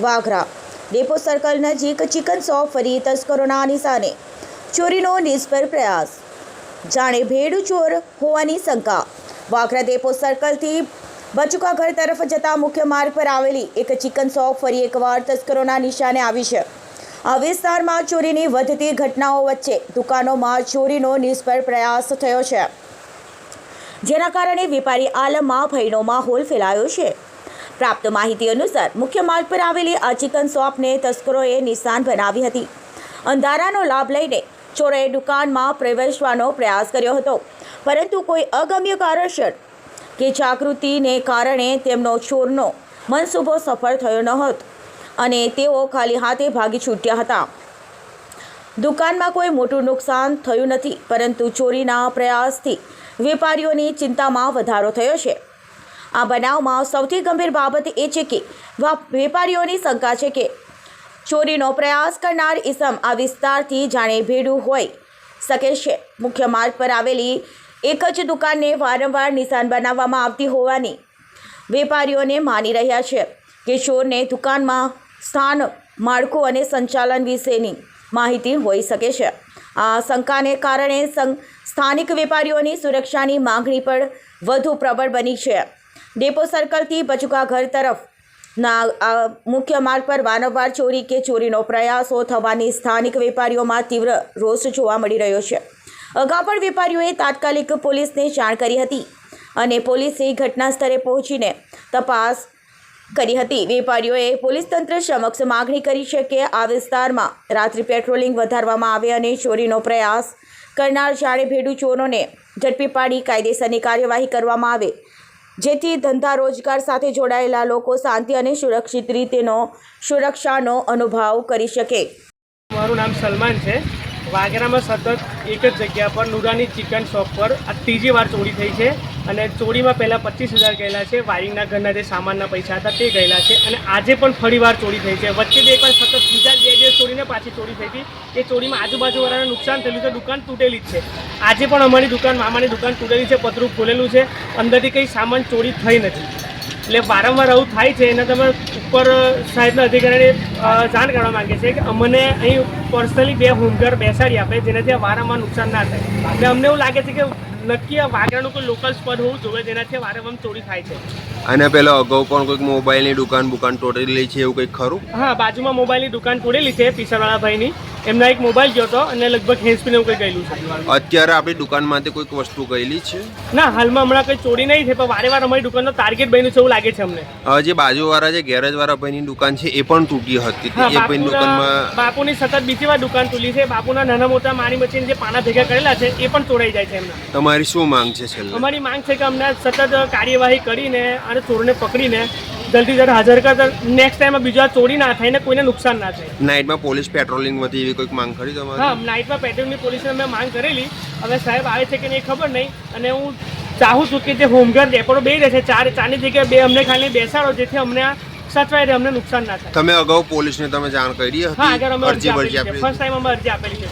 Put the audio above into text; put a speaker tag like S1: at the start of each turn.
S1: Vagra. Depot circle નજીક chicken shop ફરી તસ્કરોના નિશાને ચોરીનો નિષ્ફળ પ્રયાસ. જાણે ભેડ ચોર હોવાની શંકા. વાઘરા ડેપો સર્કલથી બચુકા ઘર તરફ જતા મુખ્ય માર્ગ પર આવેલી એક ચિકન શોપ ફરી એકવાર તસ્કરોના નિશાને આવી છે. આ વિસ્તારમાં ચોરીની વધતી ઘટનાઓ વચ્ચે દુકાનોમાં ચોરીનો નિષ્ફળ પ્રયાસ થયો છે. જેના કારણે વેપારી આલમમાં ભયનો માહોલ ફેલાયો છે. પ્રાપ્ત માહિતી અનુસાર મુખ્ય માર્ગ પર આવેલી આ ચિકન શોપને તસ્કરોએ નિશાન બનાવી હતી. અંધારાનો લાભ લઈને ચોરોએ દુકાનમાં પ્રવેશવાનો પ્રયાસ કર્યો હતો. પરંતુ કોઈ અગમ્ય કારણસર કે જાગૃતિને કારણે તેમનો ચોરનો મનસુબો સફળ થયો ન હતો અને તેઓ ખાલી હાથે ભાગી છૂટ્યા હતા. દુકાનમાં કોઈ મોટું નુકસાન થયું નથી, પરંતુ ચોરીના પ્રયાસથી વેપારીઓની ચિંતામાં વધારો થયો છે. આ બનાવમાં સૌથી ગંભીર બાબત એ છે કે વેપારીઓની શંકા છે કે ચોરીનો પ્રયાસ કરનાર ઇસમ આ વિસ્તારથી જાણે ભેડું હોય શકે છે. મુખ્ય માર્ગ પર આવેલી એક જ દુકાનને વારંવાર નિશાન બનાવવામાં આવતી હોવાની વેપારીઓને માની રહ્યા છે કે ચોરને દુકાનમાં સ્થાન, માળખું અને સંચાલન વિશેની માહિતી હોઈ શકે છે. આ શંકાને કારણે સ્થાનિક વેપારીઓની સુરક્ષાની માંગણી પણ વધુ પ્રબળ બની છે. ડેપો સર્કલથી બચુકા ઘર તરફ ના આ મુખ્ય માર્ગ પર વારંવાર ચોરી કે ચોરીનો પ્રયાસો થવાની સ્થાનિક વેપારીઓમાં તીવ્ર રોષ જોવા મળી રહ્યો છે. અગાઉ પણ વેપારીઓએ તાત્કાલિક પોલીસને જાણ કરી હતી અને પોલીસે ઘટના સ્થળે પહોંચીને તપાસ કરી હતી. વેપારીઓએ પોલીસ તંત્ર સમક્ષ માગણી કરી છે કે આ વિસ્તારમાં રાત્રિ પેટ્રોલિંગ વધારવામાં આવે અને ચોરીનો પ્રયાસ કરનાર જાણે ભેડું ચોરોને ઝડપી પાડી કાયદેસરની કાર્યવાહી કરવામાં આવે. જેથી ધંધા રોજગાર સાથે જોડાયેલા લોકો શાંતિ અને સુરક્ષિત રીતેનો સુરક્ષાનો અનુભવ કરી શકે.
S2: મારું નામ સલમાન છે. વાગરામાં સતત એક જ જગ્યા પર નુરાની ચિકન શોપ પર આ ત્રીજી વાર ચોરી થઈ છે. અને ચોરીમાં પહેલાં પચીસ હજાર ગયેલા છે. વાયરિંગના ઘરના જે સામાનના પૈસા હતા તે ગયેલા છે. અને આજે પણ ફરી વાર ચોરી થઈ છે. વચ્ચે બે એકવાર સતત બીજા બે દિવસ ચોરીને પાછી ચોરી થઈ હતી. એ ચોરીમાં આજુબાજુવાળાને નુકસાન થયેલું છે. દુકાન તૂટેલી જ છે. આજે પણ અમારી દુકાન, મામાની દુકાન તૂટેલી છે. પતરું ખોલેલું છે. અંદરથી કંઈ સામાન ચોરી થઈ નથી. એટલે વારંવાર આવું થાય છે એના તમે ઉપર સાહેબના અધિકારીને જાણ કરવા માંગે છે કે અમને અહીં પર્સનલી બે હોમગાર્ડ બેસાડી આપે જેનાથી વારંવાર નુકસાન ના થાય. એટલે અમને એવું લાગે છે કે નક્કી આ વાગરાનું કોઈ લોકલ સ્પોટ હોવું જોઈએ જેનાથી વારંવાર ચોરી થાય છે.
S3: અને પેલો અગાઉ પણ કોઈક મોબાઈલની દુકાન બુકાન તોડેલી છે એવું કંઈક ખરું?
S2: હા બાજુમાં મોબાઈલની દુકાન તોડેલી છે પીસરવાળા ભાઈની એમના એક મોબાઈલ ગયો હતો અને લગભગ હેન્ડસ્પીન એવું કંઈ ગયેલું છે.
S3: અત્યારે આપણી દુકાનમાંથી કોઈક વસ્તુ ગયેલી છે?
S2: ના હાલમાં હમણાં કંઈ ચોરી નહીં છે પણ વારે વાર અમારી દુકાનનો ટાર્ગેટ બન્યું છે એવું લાગે છે અમને.
S3: જે બાજુવાળા જે ગેરેજ વાળા ભાઈની દુકાન છે એ પણ તૂટી હતી. એ ભાઈની દુકાનમાં
S2: બાપુની સતત બીજી વાર દુકાન તૂલી છે. બાપુના નાના મોટા માની મચીને જે પાના ભેગા કરેલા છે એ પણ ચોરાઈ જાય છે એમના.
S3: તમારી શું માંગ છે છેલ્લે?
S2: અમારી માંગ છે કે અમને સતત કાર્યવાહી કરીને અને ચોરને પકડીને જલ્દી જલ્દી હાજર કરતા નેક્સ્ટ ટાઈમ બીજા ચોરી ના થાય ને કોઈને નુકસાન ના થાય.
S3: નાઇટમાં પોલીસ પેટ્રોલિંગ વધી એવી કોઈક માંગ
S2: હા
S3: તમારી
S2: નાઇટમાં પેટ્રોલની પોલીસને અમે માંગ કરેલી. હવે સાહેબ આવે છે કે નહીં ખબર નહીં. અને હું ચાહું છું કે જે હોમગાર્ડ ડેપોડો બે રહે છે ચાર ચારની જગ્યાએ બે અમને ખાલી બેસાડો જેથી અમને આ સચવાય રહે અમને નુકસાન ના થાય.
S3: તમે અગાઉ પોલીસને તમે જાણ કરી
S2: હા
S3: હતી?
S2: અમે અરજી ફર્સ્ટ ટાઈમ અમે અરજી આપેલી છે.